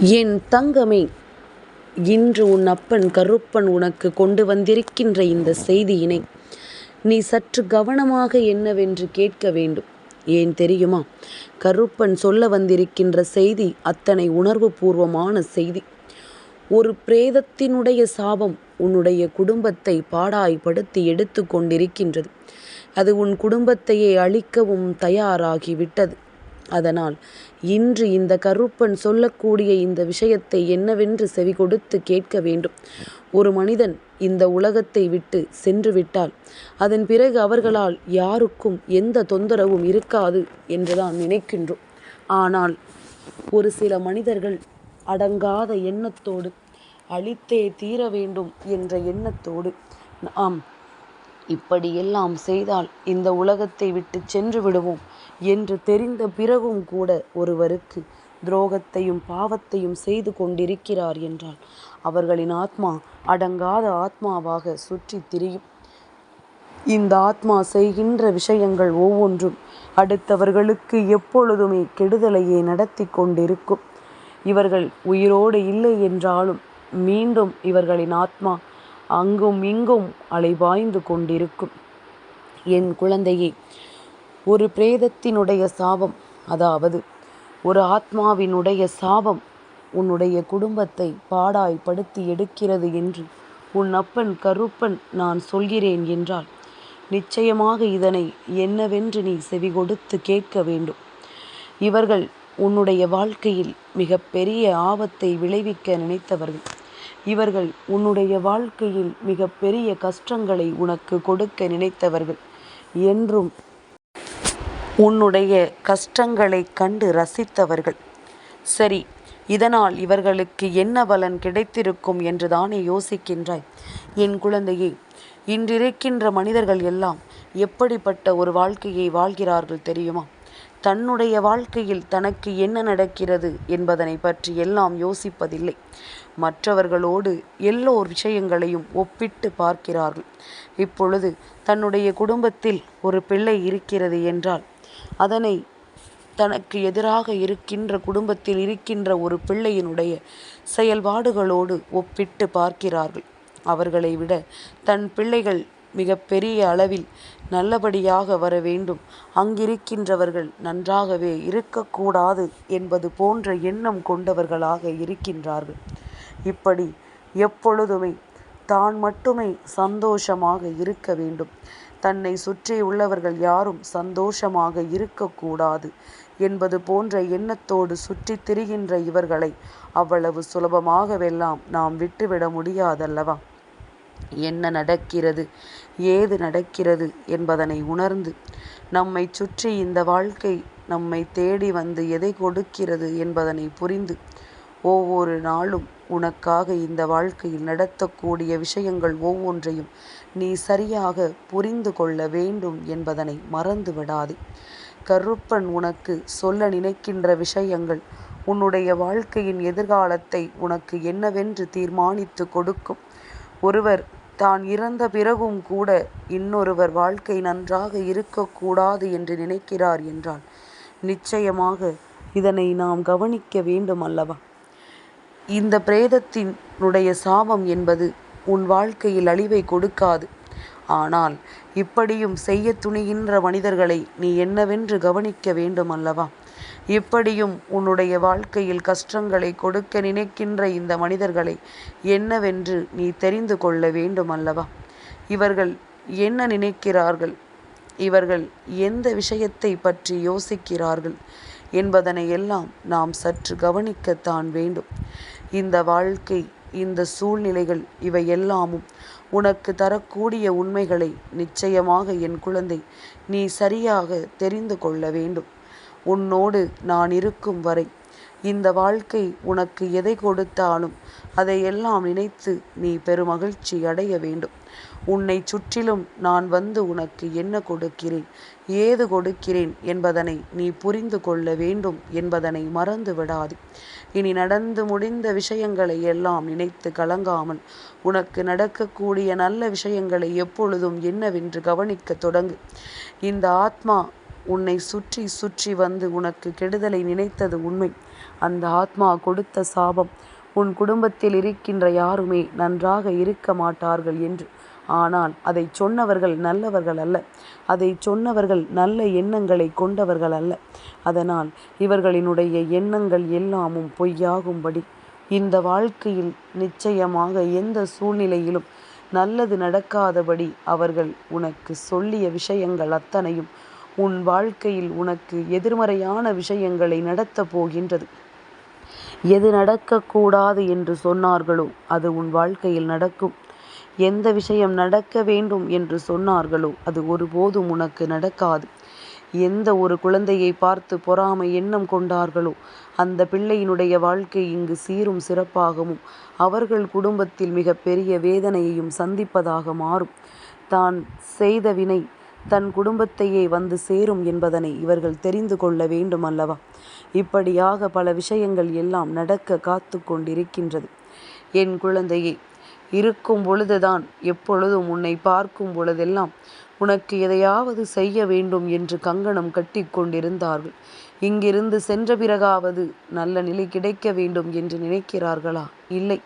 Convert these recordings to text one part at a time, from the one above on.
என் தங்கமே இன்று உன் அப்பன் கருப்பன் உனக்கு கொண்டு வந்திருக்கின்ற இந்த செய்தியினை நீ சற்று கவனமாக என்னவென்று கேட்க வேண்டும். ஏன் தெரியுமா? கருப்பன் சொல்ல வந்திருக்கின்ற செய்தி அத்தனை உணர்வு பூர்வமான செய்தி. ஒரு பிரேதத்தினுடைய சாபம் உன்னுடைய குடும்பத்தை பாடாய்படுத்தி எடுத்து கொண்டிருக்கின்றது. அது உன் குடும்பத்தையே அழிக்கவும் தயாராகிவிட்டது. அதனால் இன்று இந்த கருப்பன் சொல்லக்கூடிய இந்த விஷயத்தை என்னவென்று செவி கொடுத்து கேட்க வேண்டும். ஒரு மனிதன் இந்த உலகத்தை விட்டு சென்று விட்டால் அதன் பிறகு அவர்களால் யாருக்கும் எந்த தொந்தரவும் இருக்காது என்றுதான் நினைக்கின்றோம். ஆனால் ஒரு சில மனிதர்கள் அடங்காத எண்ணத்தோடு அழித்தே தீர வேண்டும் என்ற எண்ணத்தோடு ஆம் இப்படியெல்லாம் செய்தால் இந்த உலகத்தை விட்டு சென்று விடுவோம். என்று தெரிந்த பிறகும் கூட ஒருவருக்கு துரோகத்தையும் பாவத்தையும் செய்து கொண்டிருக்கிறார் என்றால் அவர்களின் ஆத்மா அடங்காத ஆத்மாவாக சுற்றி திரியும். இந்த ஆத்மா செய்கின்ற விஷயங்கள் ஒவ்வொன்றும் அடுத்தவர்களுக்கு எப்பொழுதுமே கெடுதலையே நடத்தி கொண்டிருக்கும். இவர்கள் உயிரோடு இல்லை என்றாலும் மீண்டும் இவர்களின் ஆத்மா அங்கும் இங்கும் அலைபாய்ந்து கொண்டிருக்கும். என் குழந்தையை ஒரு பிரேதத்தினுடைய சாபம். அதாவது ஒரு ஆத்மாவினுடைய சாபம் உன்னுடைய குடும்பத்தை பாடாய்படுத்தி எடுக்கிறது என்று உன் அப்பன் கருப்பன் நான் சொல்கிறேன் என்றால் நிச்சயமாக இதனை என்னவென்று நீ செவி கொடுத்து கேட்க வேண்டும். இவர்கள் உன்னுடைய வாழ்க்கையில் மிக பெரிய ஆபத்தை விளைவிக்க நினைத்தவர்கள். இவர்கள் உன்னுடைய வாழ்க்கையில் மிக பெரிய கஷ்டங்களை உனக்கு கொடுக்க நினைத்தவர்கள். என்றும் உன்னுடைய கஷ்டங்களை கண்டு ரசித்தவர்கள். சரி இதனால் இவர்களுக்கு என்ன பலன் கிடைத்திருக்கும் என்று தானே யோசிக்கின்றாய். என் குழந்தையே இன்றிருக்கின்ற மனிதர்கள் எல்லாம் எப்படிப்பட்ட ஒரு வாழ்க்கையை வாழ்கிறார்கள் தெரியுமா? தன்னுடைய வாழ்க்கையில் தனக்கு என்ன நடக்கிறது என்பதனை பற்றி எல்லாம் யோசிப்பதில்லை. மற்றவர்களோடு எல்லோர் விஷயங்களையும் ஒப்பிட்டு பார்க்கிறார்கள். இப்பொழுது தன்னுடைய குடும்பத்தில் ஒரு பிள்ளை இருக்கிறது என்றால் அதனை தனக்கு எதிராக இருக்கின்ற குடும்பத்தில் இருக்கின்ற ஒரு பிள்ளையினுடைய செயல்பாடுகளோடு ஒப்பிட்டு பார்க்கிறார்கள். அவர்களை விட தன் பிள்ளைகள் மிக பெரிய அளவில் நல்லபடியாக வர வேண்டும். அங்கிருக்கின்றவர்கள் நன்றாகவே இருக்கக்கூடாது என்பது போன்ற எண்ணம் கொண்டவர்களாக இருக்கின்றார்கள். இப்படி எப்பொழுதுமே தான் மட்டுமே சந்தோஷமாக இருக்க வேண்டும். தன்னை சுற்றியுள்ளவர்கள் யாரும் சந்தோஷமாக இருக்கக்கூடாது என்பது போன்ற எண்ணத்தோடு சுற்றித் திரிகின்ற இவர்களை அவ்வளவு சுலபமாகவெல்லாம் நாம் விட்டுவிட முடியாதல்லவா? என்ன நடக்கிறது? ஏது நடக்கிறது என்பதனை உணர்ந்து நம்மை சுற்றி இந்த வாழ்க்கை நம்மை தேடி வந்து எதை கொடுக்கிறது என்பதனை புரிந்து ஒவ்வொரு நாளும் உனக்காக இந்த வாழ்க்கையில் நடத்தக்கூடிய விஷயங்கள் ஒவ்வொன்றையும் நீ சரியாக புரிந்து கொள்ள வேண்டும் என்பதனை மறந்து விடாதே கருப்பன் உனக்கு சொல்ல நினைக்கின்ற விஷயங்கள் உன்னுடைய வாழ்க்கையின் எதிர்காலத்தை உனக்கு என்னவென்று தீர்மானித்து கொடுக்கும். ஒருவர் தான் இறந்த பிறகும் கூட இன்னொருவர் வாழ்க்கை நன்றாக இருக்கக்கூடாது என்று நினைக்கிறார் என்றால் நிச்சயமாக இதனை நாம் கவனிக்க வேண்டும் அல்லவா இந்த பிரேதத்தினுடைய சாபம் என்பது உன் வாழ்க்கையில் அழிவை கொடுக்காது. ஆனால் இப்படியும் செய்ய துணிகின்ற மனிதர்களை நீ என்னவென்று கவனிக்க வேண்டும் அல்லவா? இப்படியும் உன்னுடைய வாழ்க்கையில் கஷ்டங்களை கொடுக்க நினைக்கின்ற இந்த மனிதர்களை என்னவென்று நீ தெரிந்து கொள்ள வேண்டும் அல்லவா? இவர்கள் என்ன நினைக்கிறார்கள்? இவர்கள் எந்த விஷயத்தை பற்றி யோசிக்கிறார்கள்? என்பதனை எல்லாம் நாம் சற்று கவனிக்கத்தான் வேண்டும். இந்த வாழ்க்கை இந்த சூழ்நிலைகள் இவை எல்லாமும் உனக்கு தரக்கூடிய உண்மைகளை நிச்சயமாக என் குழந்தை நீ சரியாக தெரிந்து கொள்ள வேண்டும். உன்னோடு நான் இருக்கும் வரை இந்த வாழ்க்கை உனக்கு எதை கொடுத்தாலும் அதையெல்லாம் நினைத்து நீ பெருமகிழ்ச்சி அடைய வேண்டும். உன்னை சுற்றிலும் நான் வந்து உனக்கு என்ன கொடுக்கிறேன்? ஏது கொடுக்கிறேன் என்பதனை நீ புரிந்து கொள்ள வேண்டும் என்பதனை மறந்து விடாது. இனி நடந்து முடிந்த விஷயங்களை எல்லாம் நினைத்து கலங்காமல் உனக்கு நடக்கக்கூடிய நல்ல விஷயங்களை எப்பொழுதும் என்னவென்று கவனிக்க தொடங்கு. இந்த ஆத்மா உன்னை சுற்றி சுற்றி வந்து உனக்கு கெடுதலை நினைத்தது உண்மை. அந்த ஆத்மா கொடுத்த சாபம் உன் குடும்பத்தில் இருக்கின்ற யாருமே நன்றாக இருக்க மாட்டார்கள் என்று. ஆனால் அதை சொன்னவர்கள் நல்லவர்கள் அல்ல. அதை சொன்னவர்கள் நல்ல எண்ணங்களை கொண்டவர்கள் அல்ல. அதனால் இவர்களினுடைய எண்ணங்கள் எல்லாமும் பொய்யாகும்படி. இந்த வாழ்க்கையில் நிச்சயமாக எந்த சூழ்நிலையிலும் நல்லது நடக்காதபடி அவர்கள் உனக்கு சொல்லிய விஷயங்கள் அத்தனையும் உன் வாழ்க்கையில் உனக்கு எதிர்மறையான விஷயங்களை நடத்தப் போகின்றது. எது நடக்கக்கூடாது என்று சொன்னார்களோ அது உன் வாழ்க்கையில் நடக்கும். எந்த விஷயம் நடக்க வேண்டும் என்று சொன்னார்களோ அது ஒருபோதும் உனக்கு நடக்காது. எந்த ஒரு குழந்தையை பார்த்து பொறாமை எண்ணம் கொண்டார்களோ அந்த பிள்ளையினுடைய வாழ்க்கை இங்கு சீரும் சிறப்பாகவும் அவர்கள் குடும்பத்தில் மிக பெரிய வேதனையையும் சந்திப்பதாக மாறும். தான் செய்த வினை தன் குடும்பத்தையே வந்து சேரும் என்பதனை இவர்கள் தெரிந்து கொள்ள வேண்டும் அல்லவா இப்படியாக பல விஷயங்கள் எல்லாம் நடக்க காத்து கொண்டிருக்கின்றது. என் குழந்தையை இருக்கும் பொழுதுதான் எப்பொழுதும் உன்னை பார்க்கும் பொழுதெல்லாம் உனக்கு எதையாவது செய்ய வேண்டும் என்று கங்கணம் கட்டி கொண்டிருந்தார்கள். இங்கிருந்து சென்ற பிறகாவது நல்ல நிலை கிடைக்க வேண்டும் என்று நினைக்கிறார்களா? இல்லை.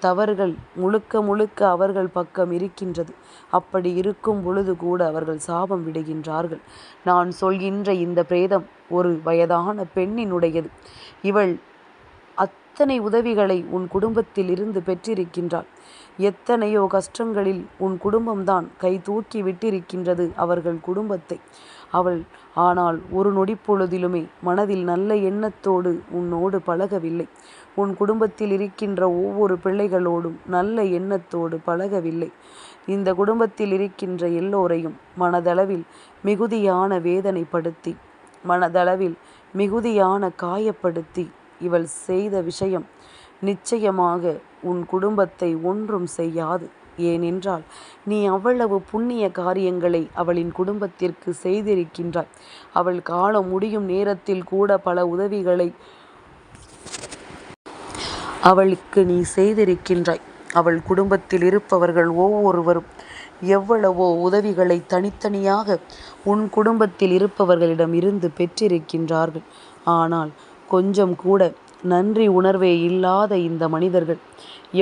தவறுகள் முழுக்க முழுக்க அவர்கள் பக்கம் இருக்கின்றது. அப்படி இருக்கும் பொழுது கூட அவர்கள் சாபம் விடுகின்றார்கள். நான் சொல்கின்ற இந்த பிரேதம் ஒரு வயதான பெண்ணினுடையது. இவள் அத்தனை உதவிகளை உன் குடும்பத்தில் இருந்து பெற்றிருக்கின்றாள். எத்தனையோ கஷ்டங்களில் உன் குடும்பம்தான் கை தூக்கி விட்டிருக்கின்றது அவர்கள் குடும்பத்தை. அவள் ஆனால் ஒரு நொடிப்பொழுதிலுமே மனதில் நல்ல எண்ணத்தோடு உன்னோடு பழகவில்லை. உன் குடும்பத்தில் இருக்கின்ற ஒவ்வொரு பிள்ளைகளோடும் நல்ல எண்ணத்தோடு பழகவில்லை. இந்த குடும்பத்தில் இருக்கின்ற எல்லோரையும் மனதளவில் மிகுதியான வேதனைப்படுத்தி மனதளவில் மிகுதியான காயப்படுத்தி இவள் செய்த விஷயம். நிச்சயமாக உன் குடும்பத்தை ஒன்றும் செய்யாது. ஏனென்றால் நீ அவ்வளவு புண்ணிய காரியங்களை அவளின் குடும்பத்திற்கு செய்திருக்கின்றாய். அவள் காலம் முடியும் நேரத்தில் கூட பல உதவிகளை அவளுக்கு நீ செய்திருக்கின்றாய். அவள் குடும்பத்தில் இருப்பவர்கள் ஒவ்வொருவரும் எவ்வளவோ உதவிகளை தனித்தனியாக உன் குடும்பத்தில் இருப்பவர்களிடம் இருந்து பெற்றிருக்கின்றார்கள். ஆனால் கொஞ்சம் கூட நன்றி உணர்வே இல்லாத இந்த மனிதர்கள்.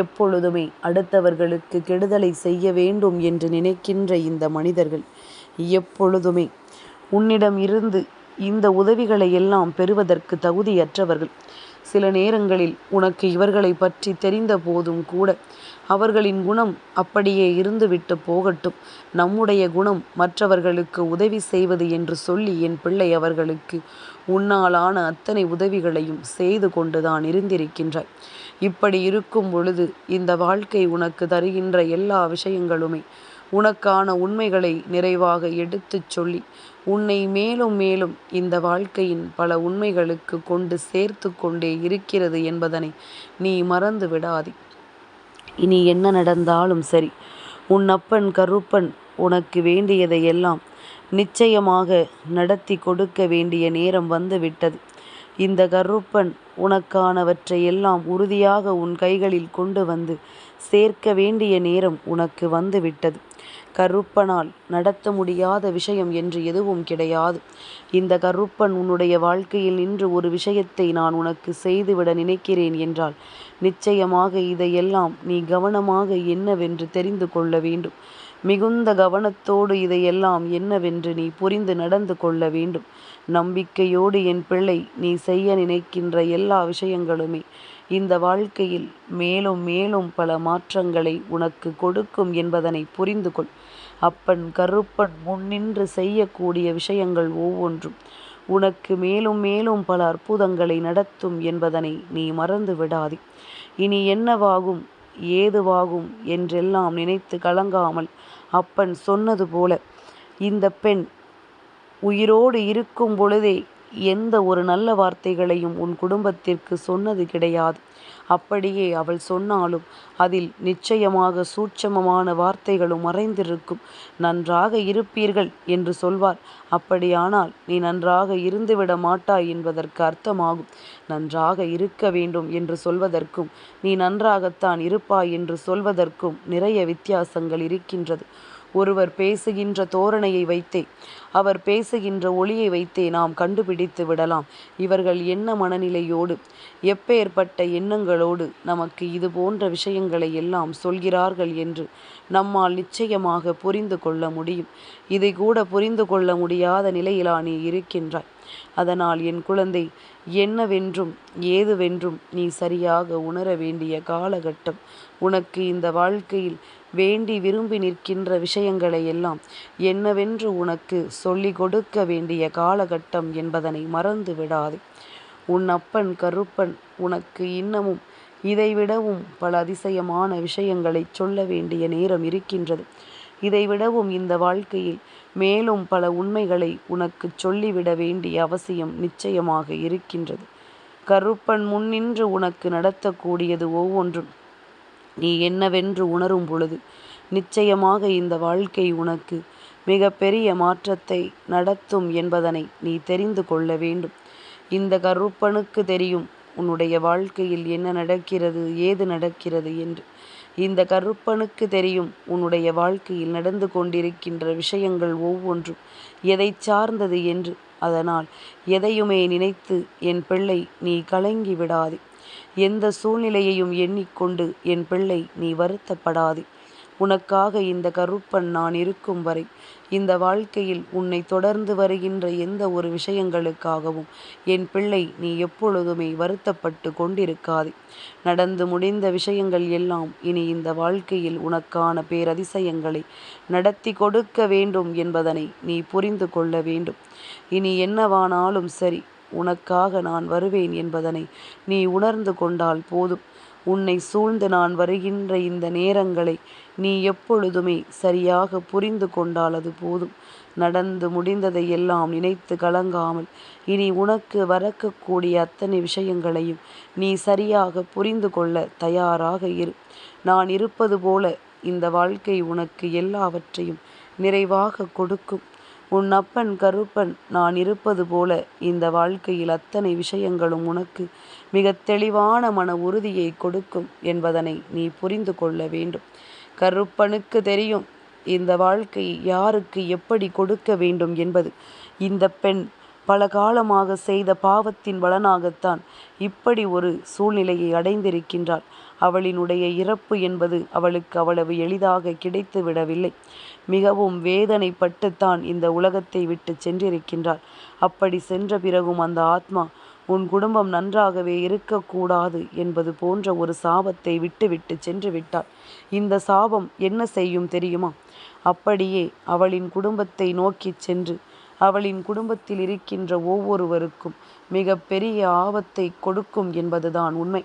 எப்பொழுதுமே அடுத்தவர்களுக்கு கெடுதலை செய்ய வேண்டும் என்று நினைக்கின்ற இந்த மனிதர்கள். எப்பொழுதுமே உன்னிடம் இருந்து இந்த உதவிகளை எல்லாம் பெறுவதற்கு தகுதியற்றவர்கள். சில நேரங்களில் உனக்கு இவர்களை பற்றி தெரிந்த போதும் கூட அவர்களின் குணம் அப்படியே இருந்துவிட்டு போகட்டும். நம்முடைய குணம் மற்றவர்களுக்கு உதவி செய்வது என்று சொல்லி என் பிள்ளை அவர்களுக்கு உன்னாலான அத்தனை உதவிகளையும் செய்து கொண்டுதான் இருந்திருக்கின்றாய். இப்படி இருக்கும் பொழுது இந்த வாழ்க்கை உனக்கு தருகின்ற எல்லா விஷயங்களுமே உனக்கான உண்மைகளை நிறைவாக எடுத்துச் சொல்லி உன்னை மேலும் மேலும் இந்த வாழ்க்கையின் பல உண்மைகளுக்கு கொண்டு சேர்த்து கொண்டே இருக்கிறது என்பதனை நீ மறந்து விடாதே. இனி என்ன நடந்தாலும் சரி உன் அப்பன் கருப்பன் உனக்கு வேண்டியதையெல்லாம் நிச்சயமாக நடத்தி கொடுக்க வேண்டிய நேரம் வந்துவிட்டது. இந்த கருப்பன் உனக்கானவற்றை எல்லாம் உறுதியாக உன் கைகளில் கொண்டு வந்து சேர்க்க வேண்டிய நேரம் உனக்கு வந்துவிட்டது. கருப்பனால் நடத்த முடியாத விஷயம் என்று எதுவும் கிடையாது. இந்த கருப்பன் உன்னுடைய வாழ்க்கையில் நின்று ஒரு விஷயத்தை நான் உனக்கு செய்துவிட நினைக்கிறேன் என்றால் நிச்சயமாக இதையெல்லாம் நீ கவனமாக என்னவென்று தெரிந்து கொள்ள வேண்டும். மிகுந்த கவனத்தோடு இதையெல்லாம் என்னவென்று நீ புரிந்து நடந்து கொள்ள வேண்டும். நம்பிக்கையோடு என் பிள்ளை நீ செய்ய நினைக்கின்ற எல்லா விஷயங்களுமே இந்த வாழ்க்கையில் மேலும் மேலும் பல மாற்றங்களை உனக்கு கொடுக்கும் என்பதனை புரிந்து கொள். அப்பன் கருப்பன் முன்னின்று செய்யக்கூடிய விஷயங்கள் ஒவ்வொன்றும் உனக்கு மேலும் மேலும் பல அற்புதங்களை நடத்தும் என்பதனை நீ மறந்து விடாதே. இனி என்னவாகும் ஏதுவாகும் என்றெல்லாம் நினைத்து கலங்காமல் அப்பன் சொன்னது போல. இந்த பெண் உயிரோடு இருக்கும் பொழுதே எந்த ஒரு நல்ல வார்த்தைகளையும் உன் குடும்பத்திற்கு சொன்னது கிடையாது. அப்படியே அவள் சொன்னாலும் அதில் நிச்சயமாக சூட்சமமான வார்த்தைகளும் மறைந்திருக்கும். நன்றாக இருப்பீர்கள் என்று சொல்வார் அப்படியானால் நீ நன்றாக இருந்துவிட மாட்டாய் என்பதற்கு அர்த்தமாகும். நன்றாக இருக்க வேண்டும் என்று சொல்வதற்கும் நீ நன்றாகத்தான் இருப்பாய் என்று சொல்வதற்கும் நிறைய வித்தியாசங்கள் இருக்கின்றது. ஒருவர் பேசுகின்ற தோரணையை வைத்தே அவர் பேசுகின்ற ஒளியை வைத்தே நாம் கண்டுபிடித்து விடலாம். இவர்கள் என்ன மனநிலையோடு எப்பேற்பட்ட எண்ணங்களோடு நமக்கு இது போன்ற விஷயங்களை எல்லாம் சொல்கிறார்கள் என்று நம்மால் நிச்சயமாக புரிந்து கொள்ள முடியும். இதை கூட புரிந்து கொள்ள முடியாத நிலையிலா நீ இருக்கின்றாய். அதனால் என் குழந்தை என்னவென்றும் ஏதுவென்றும் நீ சரியாக உணர வேண்டிய காலகட்டம். உனக்கு இந்த வாழ்க்கையில் வேண்டி விரும்பி நிற்கின்ற விஷயங்களை எல்லாம் என்னவென்று உனக்கு சொல்லிக் கொடுக்க வேண்டிய காலகட்டம் என்பதனை மறந்து விடாதே. உன் அப்பன் கருப்பன் உனக்கு இன்னமும் இதைவிடவும் பல அதிசயமான விஷயங்களை சொல்ல வேண்டிய நேரம் இருக்கின்றது. இதைவிடவும் இந்த வாழ்க்கையில் மேலும் பல உண்மைகளை உனக்கு சொல்லிவிட வேண்டிய அவசியம் நிச்சயமாக இருக்கின்றது. கருப்பன் முன்னின்று உனக்கு நடத்தக்கூடியது ஒவ்வொன்றும். நீ என்னவென்று உணரும் பொழுது நிச்சயமாக இந்த வாழ்க்கை உனக்கு மிக பெரிய மாற்றத்தை நடத்தும் என்பதனை நீ தெரிந்து கொள்ள வேண்டும். இந்த கருப்பனுக்கு தெரியும் உன்னுடைய வாழ்க்கையில் என்ன நடக்கிறது ஏது நடக்கிறது என்று. இந்த கருப்பனுக்கு தெரியும் உன்னுடைய வாழ்க்கையில் நடந்து கொண்டிருக்கின்ற விஷயங்கள் ஒவ்வொன்றும் எதை சார்ந்தது என்று. அதனால் எதையுமே நினைத்து என் பிள்ளை நீ கலங்கி விடாதே. எந்த சூழ்நிலையையும் எண்ணிக்கொண்டு என் பிள்ளை நீ வருத்தப்படாதே. உனக்காக இந்த கருப்பன் நான் இருக்கும் வரை இந்த வாழ்க்கையில் உன்னை தொடர்ந்து வருகின்ற எந்த ஒரு விஷயங்களுக்காகவும் என் பிள்ளை நீ எப்பொழுதுமே வருத்தப்பட்டு கொண்டிருக்காதே. நடந்து முடிந்த விஷயங்கள் எல்லாம் இனி இந்த வாழ்க்கையில் உனக்கான பேரதிசயங்களை நடத்தி கொடுக்க வேண்டும் என்பதனை நீ புரிந்து கொள்ள வேண்டும். இனி என்னவானாலும் சரி உனக்காக நான் வருவேன் என்பதனை நீ உணர்ந்து கொண்டால் போதும். உன்னை சூழ்ந்து நான் வருகின்ற இந்த நேரங்களை நீ எப்பொழுதுமே சரியாக புரிந்து கொண்டால் அது போதும். நடந்து முடிந்ததை எல்லாம் நினைத்து கலங்காமல் இனி உனக்கு வரக்கக்கூடிய அத்தனை விஷயங்களையும் நீ சரியாக புரிந்து கொள்ள தயாராக இரு. நான் இருப்பது போல இந்த வாழ்க்கை உனக்கு எல்லாவற்றையும் நிறைவாக கொடுக்கும். உன் அப்பன் கருப்பன் நான் இருப்பது போல. இந்த வாழ்க்கையில் அத்தனை விஷயங்களும் உனக்கு மிக தெளிவான மன உறுதியை கொடுக்கும் என்பதனை நீ புரிந்து கொள்ள வேண்டும். கருப்பனுக்கு தெரியும் இந்த வாழ்க்கை யாருக்கு எப்படி கொடுக்க வேண்டும் என்பது. இந்த பெண் பல காலமாக செய்த பாவத்தின் பலனாகத்தான் இப்படி ஒரு சூழ்நிலையை அடைந்திருக்கின்றாள். அவளினுடைய இறப்பு என்பது அவளுக்கு அவ்வளவு எளிதாக கிடைத்து விடவில்லை மிகவும் வேதனைப்பட்டுத்தான் இந்த உலகத்தை விட்டு சென்றிருக்கின்றாள். அப்படி சென்ற பிறகும் அந்த ஆத்மா உன் குடும்பம் நன்றாகவே இருக்கக்கூடாது என்பது போன்ற ஒரு சாபத்தை விட்டுவிட்டு சென்று விட்டாள் இந்த சாபம் என்ன செய்யும் தெரியுமா? அப்படியே அவளின் குடும்பத்தை நோக்கிச் சென்று அவளின் குடும்பத்தில் இருக்கின்ற ஒவ்வொருவருக்கும் மிக பெரிய ஆபத்தை கொடுக்கும் என்பதுதான் உண்மை.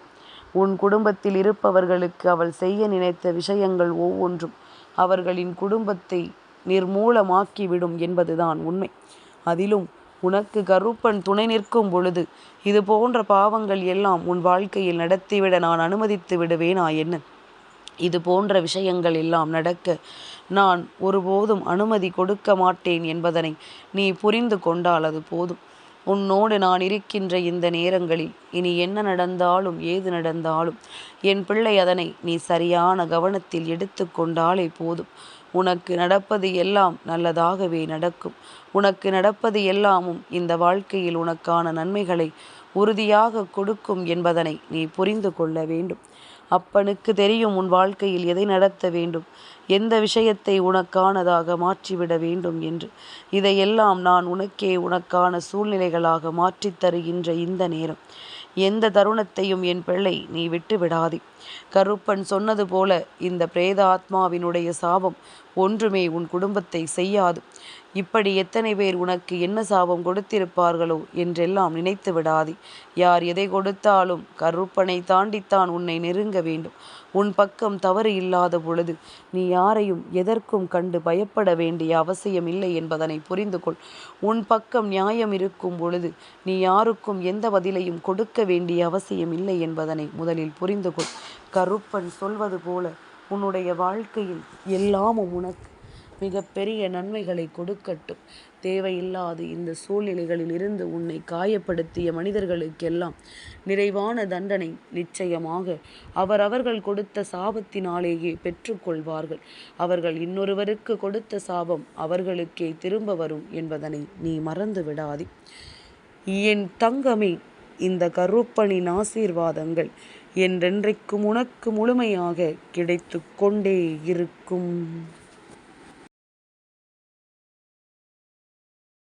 உன் குடும்பத்தில் இருப்பவர்களுக்கு அவள் செய்ய நினைத்த விஷயங்கள் ஒவ்வொன்றும் அவர்களின் குடும்பத்தை நிர்மூலமாக்கிவிடும் என்பதுதான் உண்மை. அதிலும் உனக்கு கருப்பன் துணை நிற்கும் பொழுது இது போன்ற பாவங்கள் எல்லாம் உன் வாழ்க்கையில் நடத்திவிட நான் அனுமதித்து விடுவேனா என்ன? இது போன்ற விஷயங்கள் எல்லாம் நடக்க நான் ஒருபோதும் அனுமதி கொடுக்க மாட்டேன் என்பதனை நீ புரிந்து கொண்டால் அது போதும். உன்னோடு நான் இருக்கின்ற இந்த நேரங்களில் இனி என்ன நடந்தாலும் ஏது நடந்தாலும் என் பிள்ளை அதனை நீ சரியான கவனத்தில் எடுத்து கொண்டாலே போதும். உனக்கு நடப்பது எல்லாம் நல்லதாகவே நடக்கும். உனக்கு நடப்பது எல்லாமும் இந்த வாழ்க்கையில் உனக்கான நன்மைகளை உறுதியாக கொடுக்கும் என்பதனை நீ புரிந்து கொள்ள வேண்டும். அப்பனுக்கு தெரியும் உன் வாழ்க்கையில் எதை நடத்த வேண்டும். எந்த விஷயத்தை உனக்கானதாக மாற்றிவிட வேண்டும் என்று. இதையெல்லாம் நான் உனக்கே உனக்கான சூழ்நிலைகளாக மாற்றித் தருகின்ற இந்த நேரம். எந்த தருணத்தையும் என் பிள்ளை நீ விட்டு விடாதே கருப்பன் சொன்னது போல இந்த பிரேத ஆத்மாவினுடைய சாபம் ஒன்றுமே உன் குடும்பத்தை செய்யாது. இப்படி எத்தனை பேர் உனக்கு என்ன சாபம் கொடுத்திருப்பார்களோ என்றெல்லாம் நினைத்து விடாதே. யார் எதை கொடுத்தாலும் கருப்பனை தாண்டித்தான் உன்னை நெருங்க வேண்டும். உன் பக்கம் தவறு இல்லாத பொழுது நீ யாரையும் எதற்கும் கண்டு பயப்பட வேண்டிய அவசியம் இல்லை என்பதனை புரிந்து கொள். உன் பக்கம் நியாயம் இருக்கும் பொழுது நீ யாருக்கும் எந்த பதிலையும் கொடுக்க வேண்டிய அவசியம் இல்லை என்பதனை முதலில் புரிந்து கொள். கருப்பன் சொல்வது போல உன்னுடைய வாழ்க்கையில் எல்லாமும் உனக்கு மிகப்பெரிய நன்மைகளை கொடுக்கட்டும். தேவையில்லாத இந்த சூழ்நிலைகளில் இருந்து உன்னை காயப்படுத்திய மனிதர்களுக்கெல்லாம் நிறைவான தண்டனை நிச்சயமாக அவரவர்கள் கொடுத்த சாபத்தினாலேயே பெற்றுக்கொள்வார்கள். அவர்கள் இன்னொருவருக்கு கொடுத்த சாபம் அவர்களுக்கே திரும்ப வரும் என்பதனை நீ மறந்து விடாதே என் தங்கமே இந்த கருப்பனின் ஆசீர்வாதங்கள் என்றென்றைக்கும் உனக்கு முழுமையாக கிடைத்து கொண்டே இருக்கும்.